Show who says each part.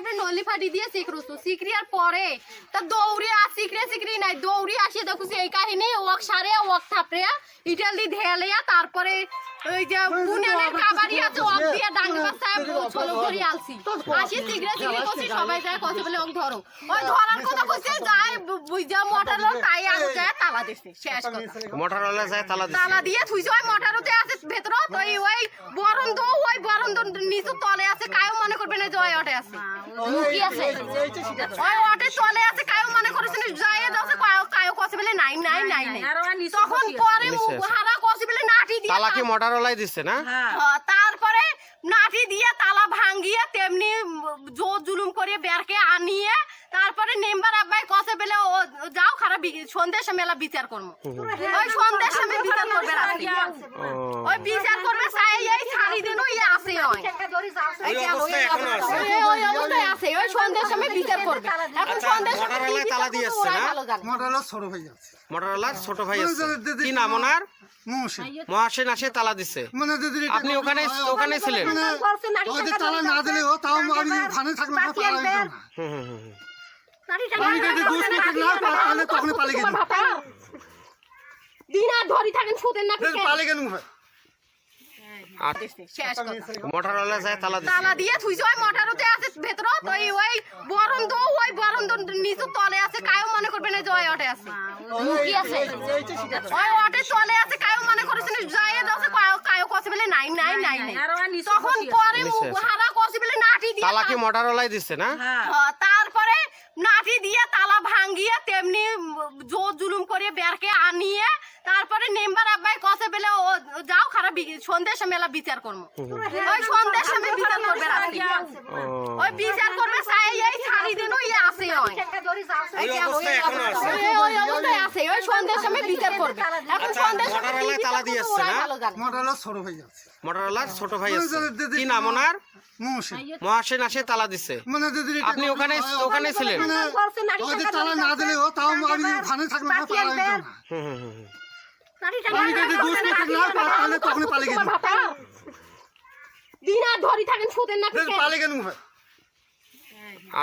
Speaker 1: একেবারে নলি ফাটি দিয়ে সিকরুসু সিকরিয়ার পরে। তা দৌড়ে আর সিকরে সিকরি নাই দৌড়ে আসিয়ে দেখুছি এই কাহিনী সারে থাপড়ে ইটালি ঢেলেয়া তারপরে ওই যে বুনিয়ানের কাবারি আছে ওক দিয়ে ডাঙ্গা বাসায় ছলো ধরি আলছি আসি করছি সবাই যায় কথা বলে ওক ধরো ওই ধরার কথা কইছে যায় বুঝা মোটর লোক তাই তালা দিছে। শেষ কথা।
Speaker 2: মোটরওয়ালা যায় তালা দিছে।
Speaker 1: তালা দিয়ে থুইছে ওই মোটরতে আছে ভেতর ওই ওই বরন্দ ওই বরন্দ নিচু তলে আছে কায়ও মনে করবে না যে ওই আছে। কি আছে? ওই অটে তলে আছে কায়ও মনে করেছে না যায় দাও কায়ও কছে বলে নাই নাই নাই নাই তখন পরে। হারা কছে বলে নাটি দিয়ে
Speaker 2: তালা কি মোটরওয়ালাই দিছে না?
Speaker 1: হ্যাঁ, তারপরে নাঠি দিয়ে তালা ভাঙ্গিয়ে তেমনি জোর জুলুম করে বেরকে আনিয়ে তারপরে নেম্বার আব্বাই কসে বেলে ও ও যাও খারাপ সন্ধ্যের সময় এলা বিচার করব। ওই সন্ধ্যের সময় বিচার করবে রাত্রি। ওই বিচার করবে চাই এই সারি দিনও ইয়ে ওই
Speaker 2: আছে।
Speaker 1: ওই- ওই অবস্থায় আছে। ওই সন্ধ্যের সময় বিচার করবে। এখন
Speaker 2: আচ্ছা,
Speaker 1: সন্ধ্যের সময়
Speaker 2: তালা দিয়ে
Speaker 1: ওরাই
Speaker 2: না?
Speaker 3: ছোট হয়ে যাচ্ছে
Speaker 2: মোটরওয়ালার ছোট ভাই
Speaker 3: ওই
Speaker 2: আছে।
Speaker 3: দিদি-
Speaker 2: কি নাম ওনার?
Speaker 3: মহসিন।
Speaker 2: আসে তালা দিছে। আপনি ওখানে ওখানে ছিলেন?
Speaker 3: ওদের তালা না দিলেও তাও আমি পালা না
Speaker 2: হুম, হুম, হুম।
Speaker 3: আমি যদি দোষ না থাকলে তাহলে তখন পালিয়ে গেলাম
Speaker 1: দিন আর ধরি থাকেন সুদের না
Speaker 3: পালিয়ে গেলাম ভাই
Speaker 1: শেষ কথা।
Speaker 2: মোটরওয়ালা যায় তালা দিছে।
Speaker 1: তালা দিয়ে থুইছে ওই মোটরতে আছে ভেতর ওই ওই বরন্দ ওই বরন্দ নিচু তলে আছে কায়ও মনে করবে না যে ওই অটে আছে। কি আছে? ওই অটে তলে আছে কায়ও মনে করেছে না যায় দাও কায়ও কায়ও কছে বলে নাই নাই নাই নাই তখন পরে হারা বলে নাটি দিয়ে
Speaker 2: তালা কি মোটরওয়ালাই দিছে না?
Speaker 1: হ্যাঁ, তারপরে নাঠি দিয়ে তালা ভাঙ্গিয়ে তেমনি জোর জুলুম করে বেরকে আনিয়ে তারপরে নেম্বার আব্বাই কসে বেলে ও যাও খারাপ সন্ধ্যের সময় বিচার করব। ওই সন্ধ্যের সময় বিচার করবে ওই বিচার করবে চাই এই সারি দিনও
Speaker 2: এই অবস্থায় এখনও আছে।
Speaker 1: ওই- ওই অবস্থায় আছে ওই সন্ধ্যের সময় বিচার করবে। এখন সময় কি
Speaker 2: তালা দিয়ে
Speaker 1: করবে
Speaker 2: না?
Speaker 1: ভালো
Speaker 3: ছোট যাচ্ছে।
Speaker 2: মোটরওয়ালার ছোট ভাই আছে কি নাম ওনার?
Speaker 3: মহাসেন।
Speaker 2: আসে তালা দিছে।
Speaker 3: মানে
Speaker 2: আপনি ওখানে ওখানে ছিলেন?
Speaker 3: মানে ওদের তালা না দিলেও তাও আমি ওখানে থাকলে তো পালা না।
Speaker 2: হুম,
Speaker 3: না তখন গেলাম
Speaker 1: দিন আর ধরি থাকেন সুদের না
Speaker 3: পালিয়ে গেলাম ভাই